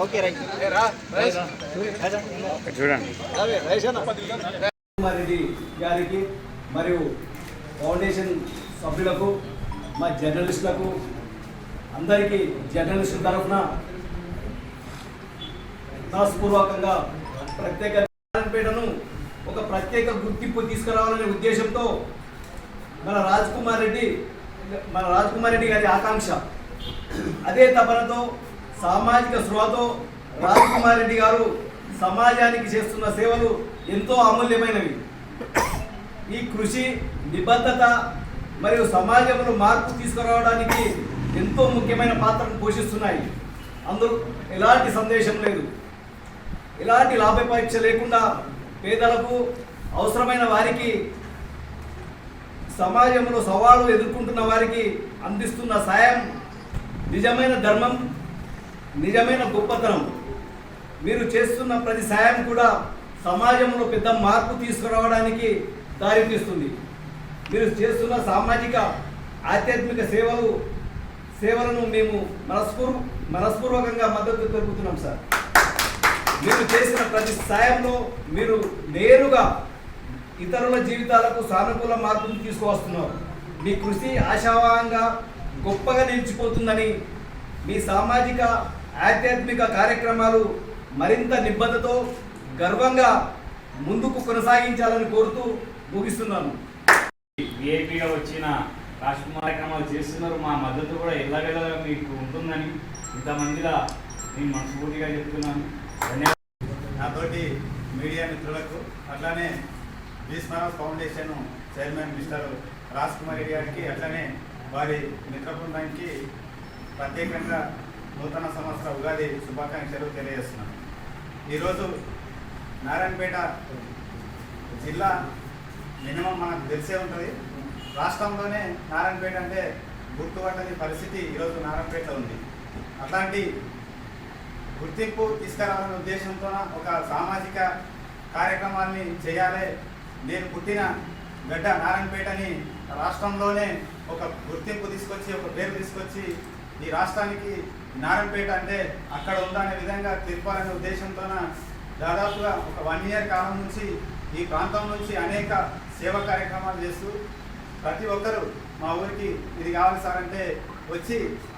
Okay చూడండి రెడ్డి గారికి మరియు ఫౌండేషన్ సభ్యులకు మా జర్నలిస్టులకు అందరికీ జర్నలిస్టుల తరఫున విశ్వాసపూర్వకంగా ప్రత్యేక నారాయణపేటను ఒక ప్రత్యేక గుర్తింపు తీసుకురావాలనే ఉద్దేశంతో మన రాజ్ కుమార్ రెడ్డి మన రాజ్ కుమార్ రెడ్డి గారి ఆకాంక్ష. అదే తపనతో సామాజిక స్పృహతో రాజ్కుమార్ రెడ్డి గారు సమాజానికి చేస్తున్న సేవలు ఎంతో అమూల్యమైనవి. ఈ కృషి నిబద్ధత మరియు సమాజంలో మార్పు తీసుకురావడానికి ఎంతో ముఖ్యమైన పాత్రను పోషిస్తున్నాయి. అందులో ఎలాంటి సందేశం లేదు. ఎలాంటి లాభాపేక్ష లేకుండా పేదలకు అవసరమైన వారికి సమాజంలో సవాళ్ళు ఎదుర్కొంటున్న వారికి అందిస్తున్న సాయం నిజమైన ధర్మం నిజమైన గొప్పతనం. మీరు చేస్తున్న ప్రతి సాయం కూడా సమాజంలో పెద్ద మార్పు తీసుకురావడానికి దారితీస్తుంది. మీరు చేస్తున్న సామాజిక ఆధ్యాత్మిక సేవలు సేవలను మేము మనస్పూర్ మనస్పూర్వకంగా మద్దతు తెలుపుతున్నాం సార్. మీరు చేసిన ప్రతి సాయంలో మీరు నేరుగా ఇతరుల జీవితాలకు సానుకూల మార్పును తీసుకువస్తున్నారు. మీ కృషి ఆశావాహంగా గొప్పగా నిలిచిపోతుందని మీ సామాజిక ఆధ్యాత్మిక కార్యక్రమాలు మరింత నిబద్ధతతో గర్వంగా ముందుకు కొనసాగించాలని కోరుతూ ముగిస్తున్నాను. విఐపిగా వచ్చిన రాష్ట్ర కార్యక్రమాలు చేస్తున్నారు. మా మద్దతు కూడా ఎల్లవెల్లగా మీకు ఉంటుందని ఇంతమందిలా నేను మనస్ఫూర్తిగా చెప్తున్నాను. ధన్యవాదాలు. నాతోటి మీడియా మిత్రులకు అట్లానే Bheesmarao foundation chairman mister Raj Kumar Reddy గారికి అట్లానే వారి మిత్ర బృందానికి ప్రత్యేకంగా నూతన సంవత్సర ఉగాది శుభాకాంక్షలు తెలియజేస్తున్నాను. ఈరోజు నారాయణపేట జిల్లా మినిమం మనకు తెలిసే ఉంటుంది. రాష్ట్రంలోనే నారాయణపేట అంటే గుర్తుపట్టని పరిస్థితి ఈరోజు నారాయణపేటలో ఉంది. అట్లాంటి గుర్తింపు తీసుకురావాలనే ఉద్దేశంతో ఒక సామాజిక కార్యక్రమాన్ని చేయాలి. నేను పుట్టిన గడ్డ నారాయణపేటని రాష్ట్రంలోనే ఒక గుర్తింపు తీసుకొచ్చి ఒక పేరు తీసుకొచ్చి ఈ రాష్ట్రానికి నారాయణపేట అంటే అక్కడ ఉందనే విధంగా తిప్పాలనే ఉద్దేశంతోన దాదాపుగా ఒక వన్ ఇయర్ కాలం నుంచి ఈ ప్రాంతం నుంచి అనేక సేవా కార్యక్రమాలు చేస్తూ ప్రతి ఒక్కరూ మా ఊరికి ఇది కావాలి సార్ అంటే వచ్చి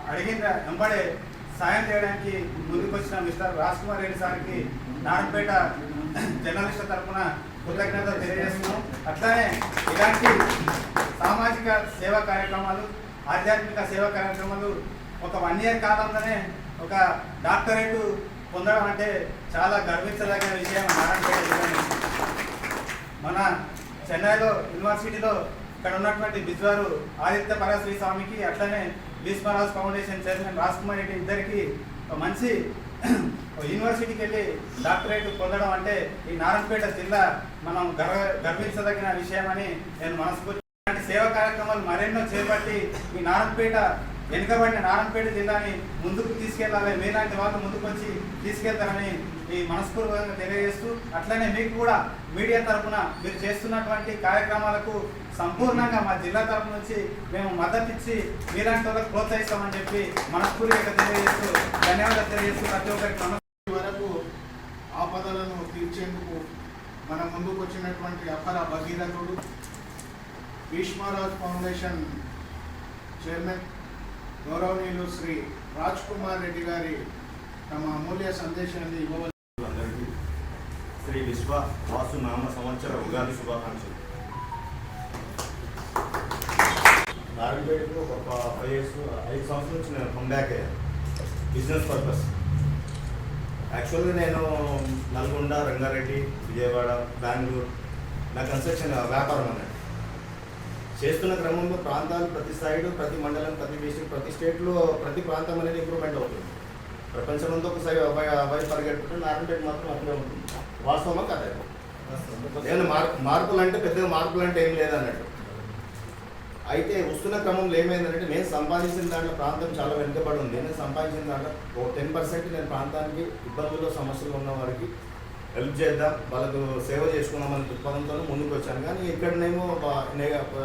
అడిగిన వెంబడే సాయం చేయడానికి ముందుకొచ్చిన మిస్టర్ రాజ్ కుమార్ రెడ్డి సార్కి నారాయణపేట జర్నలిస్టుల తరఫున కృతజ్ఞత తెలియజేస్తున్నాం. అట్లానే ఇలాంటి సామాజిక సేవా కార్యక్రమాలు ఆధ్యాత్మిక సేవా కార్యక్రమాలు ఒక వన్ ఇయర్ కాలంలోనే ఒక డాక్టరేట్ పొందడం అంటే చాలా గర్వించదగిన విషయం నారాయణపేట మన చెన్నైలో యూనివర్సిటీలో ఇక్కడ ఉన్నటువంటి బిజ్వారు ఆదిత్య పరాశ్రీ స్వామికి అట్లనే భీష్మరాజ్ ఫౌండేషన్ చైర్మన్ రాజ్ కుమార్ రెడ్డి ఇద్దరికి ఒక మంచి యూనివర్సిటీకి వెళ్ళి డాక్టరేట్ పొందడం అంటే ఈ నారాయణపేట జిల్లా మనం గర్వ గర్వించదగిన విషయమని నేను మనస్ఫూర్తి ఇలాంటి సేవా కార్యక్రమాలు మరెన్నో చేపట్టి ఈ నారాయణపేట వెనుకబడిన నారాయణపేట జిల్లాని ముందుకు తీసుకెళ్ళాలి. మీలాంటి వాళ్ళు ముందుకు వచ్చి తీసుకెళ్తారని ఈ మనస్ఫూర్వకంగా తెలియజేస్తూ అట్లనే మీకు కూడా మీడియా తరఫున మీరు చేస్తున్నటువంటి కార్యక్రమాలకు సంపూర్ణంగా మా జిల్లా తరఫు నుంచి మేము మద్దతు ఇచ్చి మీలాంటి వాళ్ళకి ప్రోత్సహిస్తామని చెప్పి మనస్ఫూర్తిగా తెలియజేస్తూ ధన్యవాదాలు తెలియజేస్తూ ప్రతి ఒక్కరికి నమస్కారం. వరకు ఆపదలను తీర్చేందుకు మన ముందుకు వచ్చినటువంటి అపర భగీరథుడు భీష్మరాజ్ ఫౌండేషన్ చైర్మన్ గౌరవనీయులు శ్రీ రాజ్ కుమార్ రెడ్డి గారి తమ అమూల్య సందేశాన్ని ఇవ్వవలసి అందరికీ శ్రీ విశ్వ వాసు నామ సంవత్సర ఉగాది శుభాకాంక్షలు. నారాయణపేటలో ఒక ఫైవ్ ఇయర్స్ ఐదు సంవత్సరాల నుంచి నేను కమ్ అయ్యాను. బిజినెస్ పర్పస్ యాక్చువల్గా నేను నల్గొండ రంగారెడ్డి విజయవాడ బెంగళూరు నా కన్స్ట్రక్షన్ వ్యాపారం అన్నట్టు. చేస్తున్న క్రమంలో ప్రాంతాలు ప్రతి సైడ్ ప్రతి మండలం ప్రతి డిస్టిక్ ప్రతి స్టేట్లో ప్రతి ప్రాంతం అనేది ఇంప్రూవ్మెంట్ అవుతుంది. ప్రపంచమంతా ఒక సైడ్ అబ్బాయి అబ్బాయి పరిగెట్టుకుంటే నారాయణపేట మాత్రం అట్లే ఉంటుంది. వాస్తవమా కదా నేను మార్పు మార్పులు అంటే పెద్దగా మార్పులు అంటే ఏం లేదన్నట్టు. అయితే వస్తున్న క్రమంలో ఏమైందంటే నేను సంపాదించిన దాంట్లో ప్రాంతం చాలా వెనుకబడి ఉంది. నేను సంపాదించిన దాంట్లో ఒక టెన్ పర్సెంట్ నేను ప్రాంతానికి ఇబ్బందులు సమస్యలు ఉన్న వారికి హెల్ప్ చేద్దాం. వాళ్ళకు సేవ చేసుకుందామని దృక్పథంతో ముందుకు వచ్చాను. కానీ ఇక్కడనేమో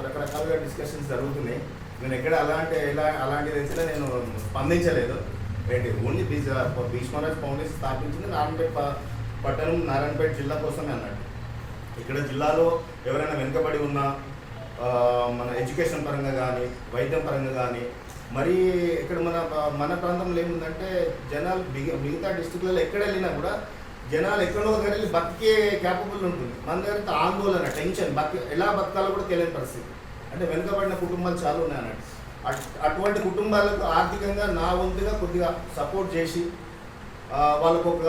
రకరకాలుగా డిస్కషన్స్ జరుగుతున్నాయి. నేను ఎక్కడ అలాంటి ఇలా అలాంటిది అయితే నేను స్పందించలేదు. ఏంటి ఓన్లీ బీచ్ భీష్మరాజ్ ఫౌండేషన్ స్థాపించింది నారాయణపేట పట్టణం నారాయణపేట జిల్లా కోసమే అన్నట్టు. ఇక్కడ జిల్లాలో ఎవరైనా వెనుకబడి ఉన్న మన ఎడ్యుకేషన్ పరంగా కానీ వైద్యం పరంగా కానీ మరి ఇక్కడ మన మన ప్రాంతంలో ఏముందంటే జనాలు మిగ- మిగతా డిస్టిక్లలో ఎక్కడ వెళ్ళినా కూడా జనాలు ఎక్కడో కానీ వెళ్ళి బతికే క్యాపబుల్ ఉంటుంది. మన దగ్గర ఆందోళన టెన్షన్ బతి ఎలా బతకాలో కూడా తెలియని పరిస్థితి. అంటే వెనుకబడిన కుటుంబాలు చాలా ఉన్నాయి అన్నట్టు అట్- అటువంటి కుటుంబాలకు ఆర్థికంగా నా వంతుగా కొద్దిగా సపోర్ట్ చేసి వాళ్ళకు ఒక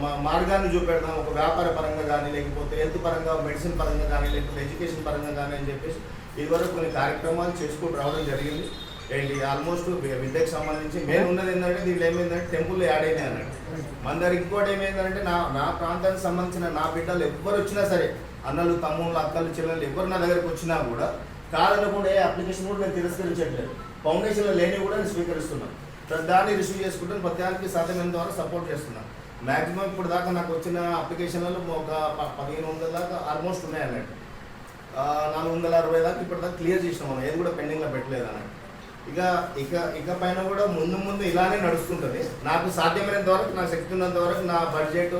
మా- మార్గాన్ని చూపెడదాం ఒక వ్యాపార పరంగా కానీ లేకపోతే హెల్త్ పరంగా మెడిసిన్ పరంగా కానీ లేకపోతే ఎడ్యుకేషన్ పరంగా కానీ అని చెప్పేసి ఇదివరకు కొన్ని కార్యక్రమాలు చేసుకుంటూ రావడం జరిగింది. ఏంటి ఆల్మోస్ట్ విద్యకు సంబంధించి మేము ఉన్నది ఏంటంటే దీంట్లో ఏమైందంటే టెంపుల్ యాడ్ అయినాయి అన్నట్టు. మన దగ్గర ఇంకోటి ఏమైందంటే నా నా ప్రాంతానికి సంబంధించిన నా బిడ్డలు ఎవ్వరు వచ్చినా సరే అన్నలు తమ్ముళ్ళు అక్కలు చెల్లెలు ఎవరు నా దగ్గరకు వచ్చినా కూడా కాదనకుండా ఏ అప్లికేషన్ కూడా నేను తిరస్కరించట్లేదు. ఫౌండేషన్లో లేని కూడా నేను స్వీకరిస్తున్నాను. ప్రతి దాన్ని రిసీవ్ చేసుకుంటాను ప్రతి సాధ్యమైనంత వరకు సపోర్ట్ చేస్తున్నాను. మాక్సిమం ఇప్పుడు దాకా నాకు వచ్చిన అప్లికేషన్లలో ఒక పదిహేను వందల దాకా ఆల్మోస్ట్ ఉన్నాయి అన్నట్టు. నాలుగు వందల అరవై దాకా ఇప్పటిదాకా క్లియర్ చేసినాం మనం ఏది కూడా పెండింగ్లో పెట్టలేదు అన్నట్టు. ఇక ఇక ఇక పైన కూడా ముందు ముందు ఇలానే నడుస్తుంటుంది. నాకు సాధ్యమైనంత వరకు నా శక్తి ఉన్నంత వరకు నా బడ్జెట్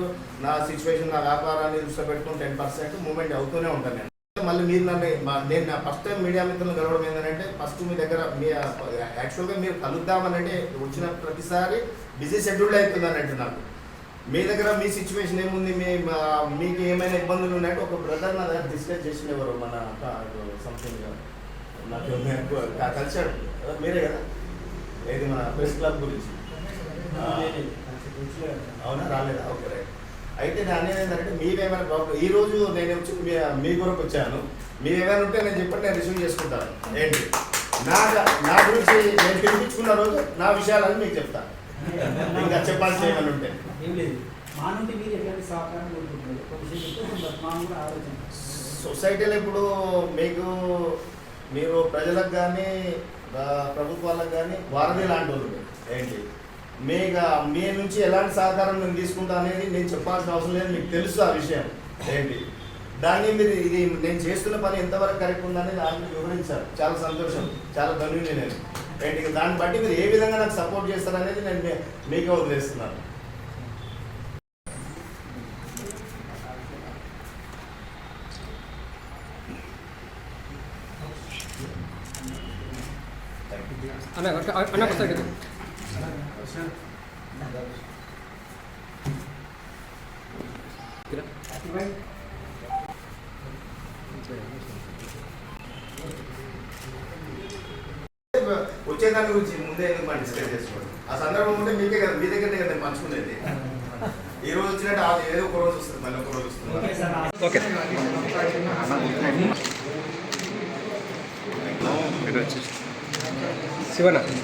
నా సిచ్యువేషన్ నా వ్యాపారాన్ని దృష్టిలో పెట్టుకుని టెన్ పర్సెంట్ మూమెంట్ అవుతూనే ఉంటాను నేను. మళ్ళీ మీరు నన్ను నేను నా ఫస్ట్ టైం మీడియా మిత్రులను కలవడం ఏంటంటే ఫస్ట్ మీ దగ్గర మీ యాక్చువల్గా మీరు కలుద్దామని అంటే వచ్చిన ప్రతిసారి బిజీ షెడ్యూల్ అవుతుంది అన్నట్టు నాకు మీ దగ్గర మీ సిచ్యువేషన్ ఏముంది? మీ మీకు ఏమైనా ఇబ్బందులు ఉన్నాయంటే ఒక బ్రదర్ నా దగ్గర డిస్కస్ చేసినవారు మన సంథింగ్ నాకు కలిశాడు. కదా, మీరే కదా? ఏది మన ప్రెస్ క్లబ్ గురించి? అవునా? రాలేదా? Okay right. అయితే నేను అనేది ఏంటంటే మీరేమైనా ప్రాబ్లం ఈ రోజు నేను వచ్చి మీ కొరకు వచ్చాను. మీరు ఏమైనా ఉంటే నేను చెప్పండి నేను రిసీవ్ చేసుకుంటాను. ఏంటి? నా నా గురించి నేను పిలిపించుకున్న రోజు నా విషయాలని మీకు చెప్తాను ఇంకా చెప్పాల్సి ఏమైనా ఉంటే. ఏం లేదు. మా నుండి మీరు ఎట్లాంటి సహకారం కోరుకుంటున్నారు? సొసైటీలో ఇప్పుడు మీకు మీరు ప్రజలకు కానీ ప్రభుత్వాలకు కానీ వారధి లాంటి వాళ్ళు ఏంటి? మీకు మీ నుంచి ఎలాంటి సహకారం నేను తీసుకుంటా అనేది నేను చెప్పాల్సిన అవసరం లేదు మీకు తెలుసు ఆ విషయం. ఏంటి? దాన్ని మీరు ఇది నేను చేస్తున్న పని ఎంతవరకు కరెక్ట్ ఉందని దాన్ని వివరించారు. చాలా సంతోషం చాలా ధన్యుని నేను. ఏంటి? దాన్ని బట్టి మీరు ఏ విధంగా నాకు సపోర్ట్ చేస్తారనేది నేను మీకు మీకే వదిలేస్తున్నాను. అన్న అన్న ఒకసారి కదా వచ్చేదాని గురించి ముందే ఎందుకు మనం డిస్కస్ చేసుకోండి ఆ సందర్భం ఉంటే మీకే కదా మీ దగ్గరనే కదా పంచుకునేది ఈ రోజు వచ్చినట్టు ఆ ఏదో ఒక రోజు వస్తుంది మళ్ళీ ఒక రోజు ఓకే వస్తుంది ఓకే శివన ఓకే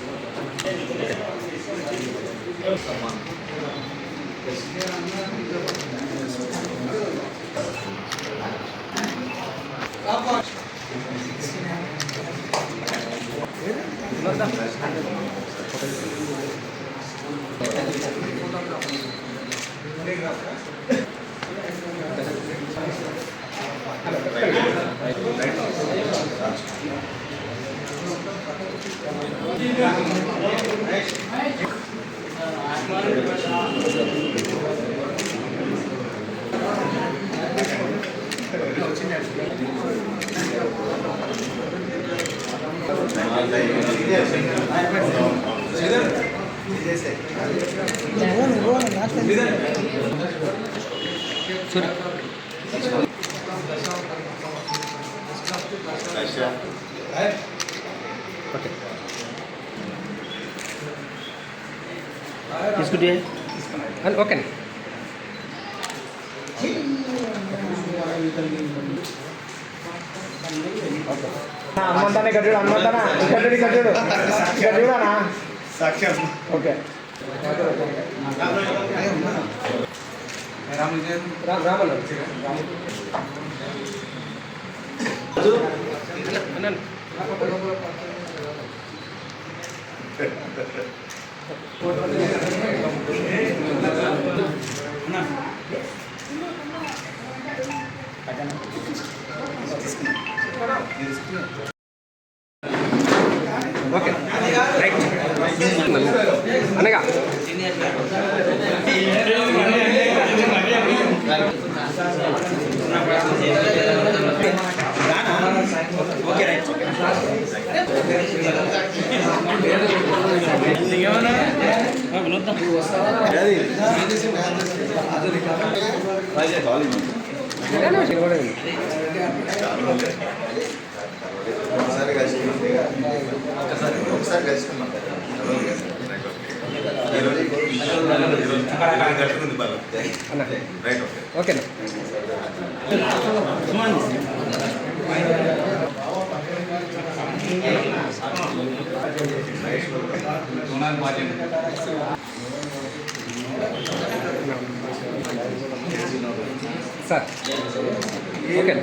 తీసుకుంటే ఓకే అండి హనుమంతాన్ని కట్టుడు హనుమంతానా కట్టుడు కట్టుడు. కట్టుడానా సాక్ష్యం. ఓకే. రామ్ ఓకే అన్న ఓకే రైట్ అనగా ఒకసారి కలిసి ఒకసారి ఒకసారి కలుసుకున్నాం ఓకే. ఓకేనా సార్ ఓకేనా